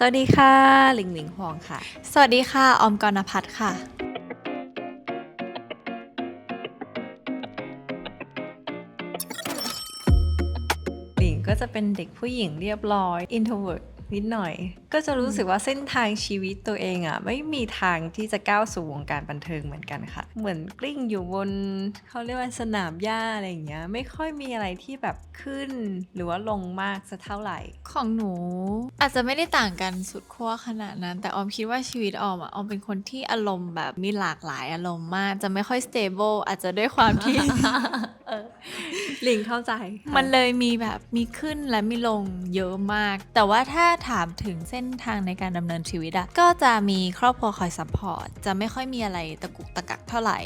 สวัสดีค่ะหลิงหลิงหวงค่ะ สวัสดีค่ะ ออมกรณพัฒน์ค่ะ หลิงก็จะเป็นเด็กผู้หญิงเรียบร้อย introvert นิดหน่อย ก็จะรู้สึกว่าเส้นทางชีวิตตัวเองอะ่ะไม่มีทางที่จะก้าวสู่วงการบันเทิงเหมือนกันค่ะ เหมือนกลิ้งอยู่บนเขาเรียกว่าสนามหญ้าอะไรอย่างเงี้ยไม่ค่อยมีอะไรที่แบบขึ้นหรือว่าลงมากสักเท่าไหร่ ของหนูอาจจะไม่ได้ต่างกันสุดขั้วขนาดนั้น แต่ออมคิดว่าชีวิตออมอะออมเป็นคนที่อารมณ์แบบมีหลากหลายอารมณ์มากจะไม่ค่อย stable อาจจะด้วยความที่ห ลิงเข้าใจค่ะมันเลยมีแบบมีขึ้นและมีลงเยอะมาก แต่ว่าถ้าถามถึงเส้นทางในการดำเนินชีวิตอะก็จะมีครอบครัวคอยซัพพอร์ต จะไม่ค่อยมีอะไรตะกุกตะกักเท่าไหร่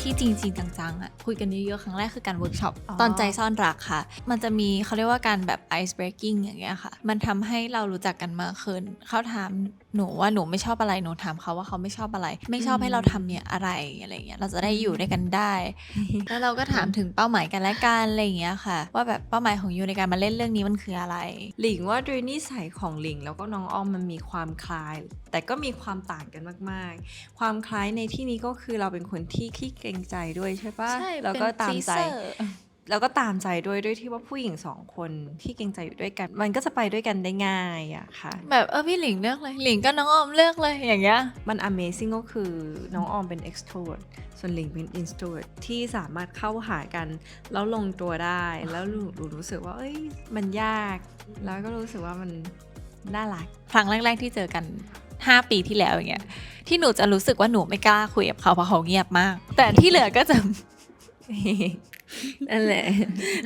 ที่จริงๆจังๆอะคุยกันเยอะๆครั้งแรกคือการเวิร์กช็อปอ๋อตอนใจซ่อนรักค่ะ มันจะมีเขาเรียกว่าการแบบ ice breaking อย่างเงี้ยค่ะ มันทำให้เรารู้จักกันมากขึ้นเขาถามหนูว่าหนูไม่ชอบอะไรหนูถามเขาว่าเขาไม่ชอบอะไร ไม่ชอบให้เราทำเนี่ยอะไรอะไรเงี้ยเราจะได้อยู่ด้วยกันได้ แล้วเราก็ถามถึงเป้าหมายกันและกันอะไรอย่างเงี้ยค่ะ ว่าแบบเป้าหมายของยูในการมาเล่นเรื่องนี้มันคืออะไร หลิงว่าโดยนิสัยของหลิงแล้วก็น้องอ้อมมันมีความคล้าย แต่ก็มีความต่างกันมาก ๆ ความคล้ายในที่นี้ก็คือเราเป็นคนที่ขี้เกรงใจด้วยใช่ปะใช่แล้วก็ตามใจ เป็น pleaser แล้วก็ตามใจด้วยด้วยที่ว่าผู้หญิงสองคนที่เกรงใจอยู่ด้วยกัน มันก็จะไปด้วยกันได้ง่ายอะค่ะ แบบเออพี่หลิงเลือกเลยหลิงก็น้องออมเลือกเลยอย่างเงี้ยมัน amazing ก็คือน้องออมเป็น extrovert ส่วนหลิงเป็น introvert ที่สามารถเข้าหากัน แล้วลงตัวได้ แล้วหนูรู้สึกว่า เอ้ย มันยาก แล้วก็รู้สึกว่ามันน่ารักครั้งแรก ๆ ที่เจอกัน 5 ปีที่แล้วอย่างเงี้ยที่หนูจะรู้สึกว่าหนูไม่กล้าคุยกับเขาเพราะเขาเงียบมาก แต่ที่เหลือก็จะ นั่นแหละ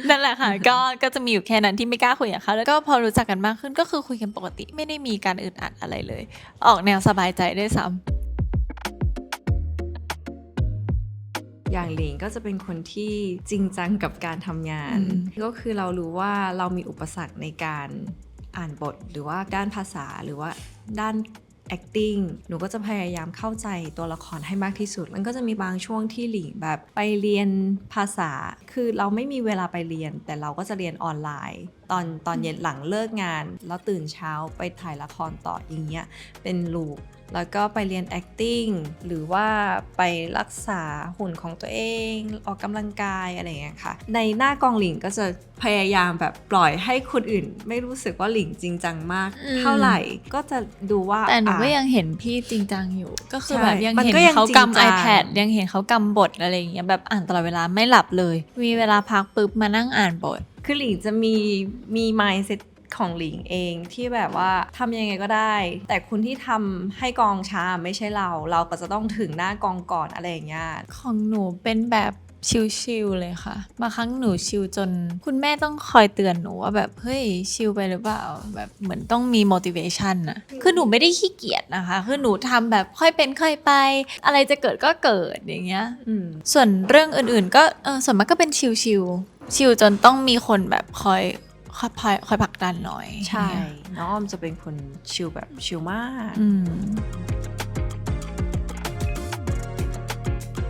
นั่นแหละค่ะ ก็ ก็จะมีอยู่แค่นั้นที่ไม่กล้าคุยกับเขาแล้วก็พอรู้จักกันมากขึ้นก็คือคุยกันปกติไม่ได้มีการอึดอัดอะไรเลย ออกแนวสบายใจด้วยซ้ำอย่างหลิงก็จะเป็นคนที่จริงจังกับการทำงานอืมก็คือเรารู้ว่าเรามีอุปสรรคในการอ่านบทหรือว่าด้านภาษาหรือว่าด้าน acting หนูก็จะพยายามเข้าใจตัวละครให้มากที่สุด มันก็จะมีบางช่วงที่หลิงแบบไปเรียนภาษา คือเราไม่มีเวลาไปเรียน แต่เราก็จะเรียนออนไลน์ ตอนตอนเย็นหลังเลิกงาน แล้วตื่นเช้าไปถ่ายละครต่ออย่างเงี้ย เป็นลูป แล้วก็ไปเรียน acting หรือว่าไปรักษาหุ่นของตัวเอง ออกกำลังกายอะไรอย่างเงี้ยค่ะ ในหน้ากองหลิงก็จะพยายามแบบปล่อยให้คนอื่น ไม่รู้สึกว่าหลิงจริงจังมากอืมเท่าไหร่ก็จะดูว่าแต่หนูก็อะยังเห็นพี่จริงจังอยู่ ก็คือใช่แบบยังมันเห็นก็ยังเขาจริงจังกำ iPad ยังเห็นเขากำบทอะไรอย่างเงี้ยแบบอ่านตลอดเวลาไม่หลับเลย มีเวลาพักปุ๊บมานั่งอ่านบทคือหลิงจะมีมี mindset ของหลิงเองที่แบบว่าทำยังไงก็ได้ แต่คนที่ทำให้กองช้าไม่ใช่เรา เราก็จะต้องถึงหน้ากองก่อนอะไรอย่างเงี้ยของหนูเป็นแบบชิลๆเลยค่ะ บางครั้งหนูชิลจน คุณแม่ต้องคอยเตือนหนูว่าแบบ เฮ้ยชิลไปหรือเปล่า แบบเหมือนต้องมี motivation นะคือหนูไม่ได้ขี้เกียจนะคะ คือหนูทำแบบค่อยเป็นค่อยไป อะไรจะเกิดก็เกิดอย่างเงี้ยอืมส่วนเรื่องอื่นๆ ก็เออส่วนมากก็เป็นชิลชิลชิลจนต้องมีคนแบบคอย คอยคอยคอยผลักดันหน่อยใช่ น้องออมจะเป็นคนชิลแบบชิลมากอืม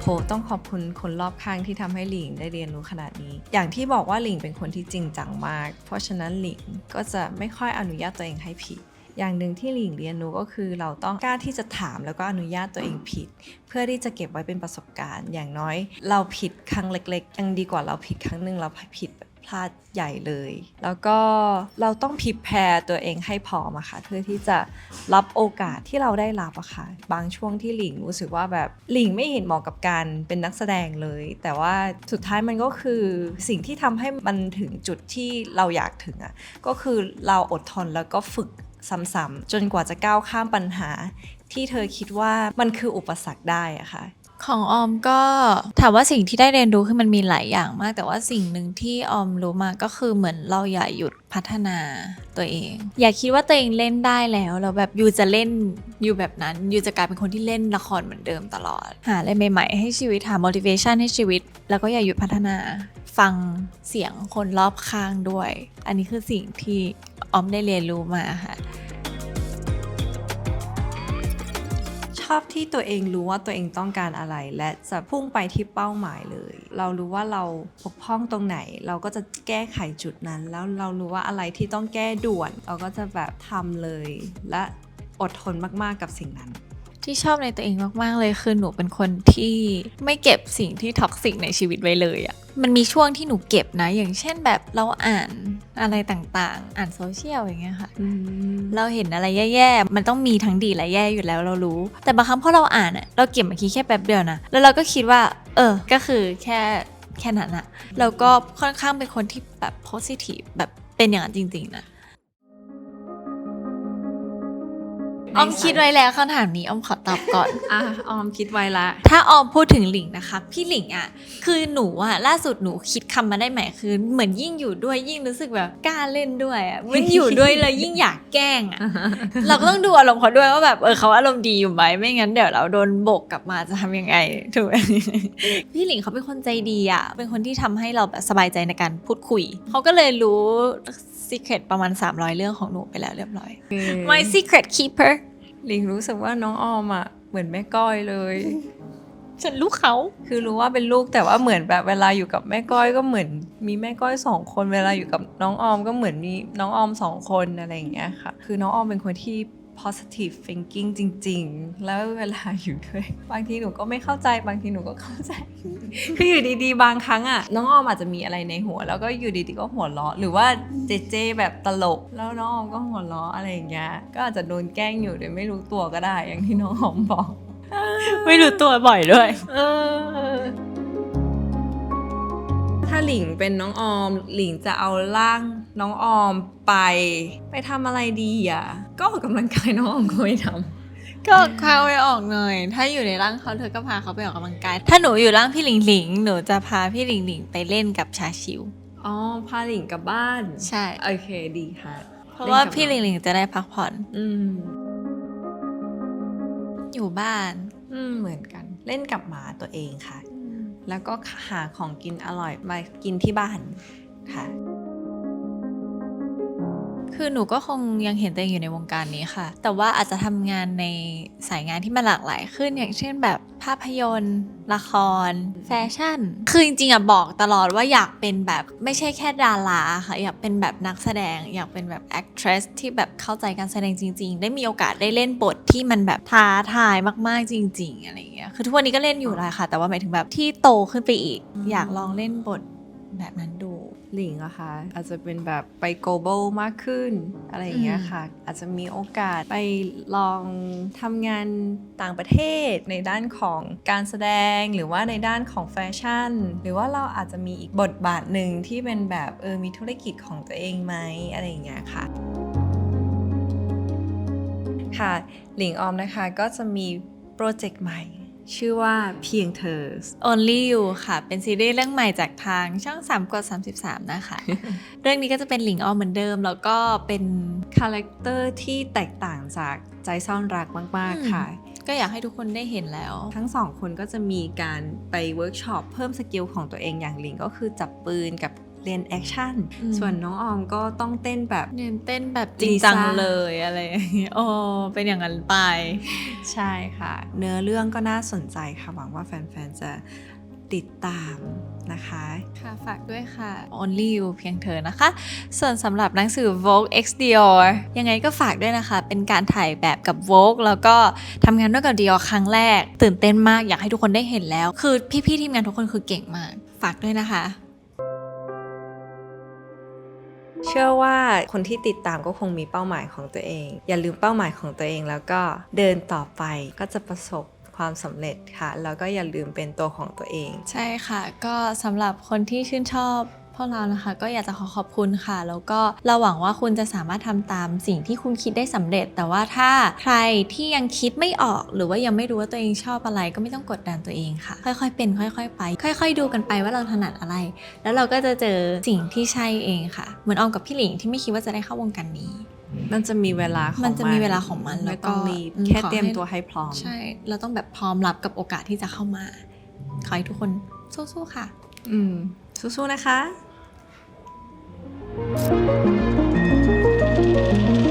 โหต้องขอบคุณคนรอบข้างที่ทำให้หลิงได้เรียนรู้ขนาดนี้ อย่างที่บอกว่าหลิงเป็นคนที่จริงจังมาก เพราะฉะนั้นหลิงก็จะไม่ค่อยอนุญาตตัวเองให้ผิด อย่างหนึ่งที่หลิงเรียนรู้ก็คือ เราต้องกล้าที่จะถามแล้วก็อนุญาตตัวเองผิด เพื่อที่จะเก็บไว้เป็นประสบการณ์ อย่างน้อย เราผิดครั้งเล็ก ๆ ยังดีกว่าเราผิดครั้งหนึ่งเราผิดแบบ พลาดใหญ่เลย แล้วก็เราต้องพิแพรตัวเองให้พร้อมอะค่ะ เพื่อที่จะรับโอกาสที่เราได้รับอะค่ะ บางช่วงที่หลิงรู้สึกว่าแบบหลิงไม่เห็นเหมาะกับการเป็นนักแสดงเลย แต่ว่าสุดท้ายมันก็คือสิ่งที่ทำให้มันถึงจุดที่เราอยากถึงอะก็คือเราอดทนแล้วก็ฝึกซ้ำๆจนกว่าจะก้าวข้ามปัญหา ที่เธอคิดว่ามันคืออุปสรรคได้อะค่ะ ของออมก็ถามว่าสิ่งที่ได้เรียนรู้คือมันมีหลายอย่างมาก แต่ว่าสิ่งหนึ่งที่ออมรู้มาก็คือเหมือนเราอย่าหยุดพัฒนาตัวเอง อย่าคิดว่าตัวเองเล่นได้แล้วแล้วแบบยูจะเล่นอยู่แบบนั้นยูจะกลายเป็นคนที่เล่นละครเหมือนเดิมตลอด หาอะไรใหม่ๆให้ชีวิตหา motivation ให้ชีวิต แล้วก็อย่าหยุดพัฒนาฟังเสียงคนรอบข้างด้วย อันนี้คือสิ่งที่ออมได้เรียนรู้มาค่ะ อบที่ตัวเองรู้ว่าตัวเองต้องการอะไร และจะพุ่งไปที่เป้าหมายเลย เรารู้ว่าเราปกพร่องตรงไหน เราก็จะแก้ไขจุดนั้น แล้วเรารู้ว่าอะไรที่ต้องแก้ด่วน เราก็จะแบบทำเลย และอดทนมากๆกับสิ่งนั้นที่ชอบในตัวเองมากๆเลยคือหนูเป็นคนที่ไม่เก็บสิ่งที่ท็อกซิกในชีวิตไว้เลยอะ่ะ มันมีช่วงที่หนูเก็บนะ อย่างเช่นแบบเราอ่าน อะไรต่างๆ อ่านโซเชียลอย่างเงี้ยค่ะ เราเห็นอะไรแย่ๆ มันต้องมีทั้งดีและแย่อยู่แล้วเรารู้ แต่บางครั้งพอเราอ่านอะเราเก็บมาคิดแค่แป๊บเดียวนะ แล้วเราก็คิดว่า เออ ก็คือแค่แค่นั้นอะเราก็ค่อนข้างเป็นคนที่แบบ positive แบบเป็นอย่างนั้นจริงๆนะ ออมคิดไว้แล้วคำถามนี้ออมขอตอบก่อน อะออมคิดไว้ละ ถ้าออมพูดถึงหลิงนะคะ พี่หลิงอะ่ะ คือหนูอะล่าสุดหนูคิดคำมาได้ใหม่คือ เหมือนยิ่งอยู่ด้วยยิ่งรู้สึกแบบกล้าเล่นด้วยอะ่ะมันอยู่ด้วยเลยยิ่งอยากแกล้งอะ่ะเราก็ต้องดูอารมณ์เขาด้วยว่าแบบเออเขาอารมณ์ดีอยู่ไหมไม่งั้นเดี๋ยวเราโดนโบกกลับมาจะทำยังไงถูกไหมพี่หลิงเขาเป็นคนใจดีอะ่ะเป็นคนที่ทำให้เราแบบสบายใจในการพูดคุยเขาก็เลยรู้ secret ประมาณ 300 เรื่องของหนูไปแล้วเรียบร้อย My secret keeper หลิงรู้สึกว่าน้องออมอะเหมือนแม่ก้อยเลย ฉันรู้เขาคือรู้ว่าเป็นลูกแต่ว่าเหมือนแบบเวลาอยู่กับแม่ก้อยก็เหมือน มีแม่ก้อยสองคนเวลาอยู่กับน้องออมก็เหมือนมีน้องออมสองคนอะไรอย่างเงี้ยค่ะ คือน้องออมเป็นคนที่ positive thinking จริง ๆ แล้วเวลาอยู่ด้วย บางทีหนูก็ไม่เข้าใจ บางทีหนูก็เข้าใจ คืออยู่ดีๆ บางครั้งอะ น้องออมอาจจะมีอะไรในหัว แล้วก็อยู่ดีๆ ก็หัวเราะ หรือว่าเจเจแบบตลก แล้วน้องออมก็หัวเราะอะไรอย่างเงี้ย ก็อาจจะโดนแกล้งอยู่โดยไม่รู้ตัวก็ได้ อย่างที่น้องออมบอก ไม่รู้ตัวบ่อยด้วย เออถ้าหลิงเป็นน้องออม หลิงจะเอาร่าง น้องออมไปไปทำอะไรดีอะ ก็ออกกำลังกายน้องออมก็ไม่ทก็พาไปออกหน่อย ถ้าอยู่ในร่างเขาเธอก็พาเขาไปออกกำลังกาย ถ้าหนูอยู่ร่างพี่หลิงหลิงหนูจะพาพี่หลิงหลิงไปเล่นกับชาชิวำอ๋อ พาหลิงกลับบ้าน ใช่ โอเคดีค่ะ เพราะว่าล่นกับพี่หลิงหลิงจะได้พักผ่อน อืม อยู่บ้าน อืม เหมือนกัน เล่นกับหมาตัวเองค่ะ แล้วก็หาของกินอร่อยมากินที่บ้านค่ะ คือหนูก็คงยังเห็นตัวเองอยู่ในวงการนี้ค่ะ แต่ว่าอาจจะทำงานในสายงานที่มันหลากหลายขึ้น อย่างเช่นแบบภาพยนตร์ ละคร แฟชั่น คือจริงๆอะบอกตลอดว่าอยากเป็นแบบไม่ใช่แค่ดาราค่ะ อยากเป็นแบบนักแสดง อยากเป็นแบบ actress ที่แบบเข้าใจการแสดงจริง ๆ ได้มีโอกาสได้เล่นบทที่มันแบบท้าทายมากๆจริง ๆ อะไรอย่างเงี้ย คือทุกวันนี้ก็เล่นอยู่แหละค่ะ แต่ว่าหมายถึงแบบที่โตขึ้นไปอีก อยากลองเล่นบทแบบนั้นดู หลิงอะค่ะอาจจะเป็นแบบไป global มากขึ้นอะไรอย่างเงี้ยค่ะ อาจจะมีโอกาสไปลองทำงานต่างประเทศในด้านของการแสดงหรือว่าในด้านของแฟชั่น หรือว่าเราอาจจะมีอีกบทบาทหนึ่งที่เป็นแบบเออมีธุรกิจของตัวเองไหมอะไรอย่างเงี้ยค่ะค่ะ หลิงออมนะคะก็จะมีโปรเจกต์ใหม่ ชื่อว่าเพียงเธอ Only You ค่ะ เป็นซีรีส์เรื่องใหม่จากทางช่อง3กด33 นะคะ เรื่องนี้ก็จะเป็นหลิงออมเหมือนเดิม แล้วก็เป็นคาแรคเตอร์ที่แตกต่างจากใจซ่อนรักมากอืมๆค่ะ ก็อยากให้ทุกคนได้เห็นแล้ว ทั้งสองคนก็จะมีการไปเวิร์กช็อปเพิ่มสกิลของตัวเองอย่างหลิงก็คือจับปืนกับ เรียนแอคชั่นอืมส่วนน้องออมก็ต้องเต้นแบบเน้นเต้นแบบจริงจังลิซ่าเลยอะไรอย่างเงี้ยโอ้เป็นอย่างนั้นไป ใช่ค่ะ เนื้อเรื่องก็น่าสนใจค่ะ หวังว่าแฟน ๆ จะติดตามนะคะ ค่ะฝากด้วยค่ะ Only You เพียงเธอนะคะ ส่วนสำหรับหนังสือ Vogue X Dior ยังไงก็ฝากด้วยนะคะ เป็นการถ่ายแบบกับ Vogue แล้วก็ทำงานด้วยกับ Dior ครั้งแรก ตื่นเต้นมากอยากให้ทุกคนได้เห็นแล้ว คือพี่ๆทีมงานทุกคนคือเก่งมาก ฝากด้วยนะคะ เชื่อว่าคนที่ติดตามก็คงมีเป้าหมายของตัวเอง อย่าลืมเป้าหมายของตัวเองแล้วก็เดินต่อไปก็จะประสบความสำเร็จค่ะ แล้วก็อย่าลืมเป็นตัวของตัวเอง ใช่ค่ะ ก็สำหรับคนที่ชื่นชอบ วกเรานะคะ ก็อยากจะขอขอบคุณค่ะ แล้วก็เราหวังว่าคุณจะสามารถทำตามสิ่งที่คุณคิดได้สำเร็จ แต่ว่าถ้าใครที่ยังคิดไม่ออก หรือว่ายังไม่รู้ว่าตัวเองชอบอะไร ก็ไม่ต้องกดดันตัวเองค่ะ ค่อยๆ เป็น ค่อย ๆ ไป ค่อย ๆ ดูกันไปว่าเราถนัดอะไร แล้วเราก็จะเจอสิ่งที่ใช่เองค่ะ เหมือนออมกับพี่หลิงที่ไม่คิดว่าจะได้เข้าวงการนี้มันจะมีเวลาของมันจะมีเวลาของมันแล้ไม่วก็ต้องรีบอืมแค่ขอให้เตรียมตัวให้พร้อม ใช่ เราต้องแบบพร้อมรับกับโอกาสที่จะเข้ามา ขอให้ทุกคนสู้ๆค่ะ อืมสู้ๆนะคะ Thank you.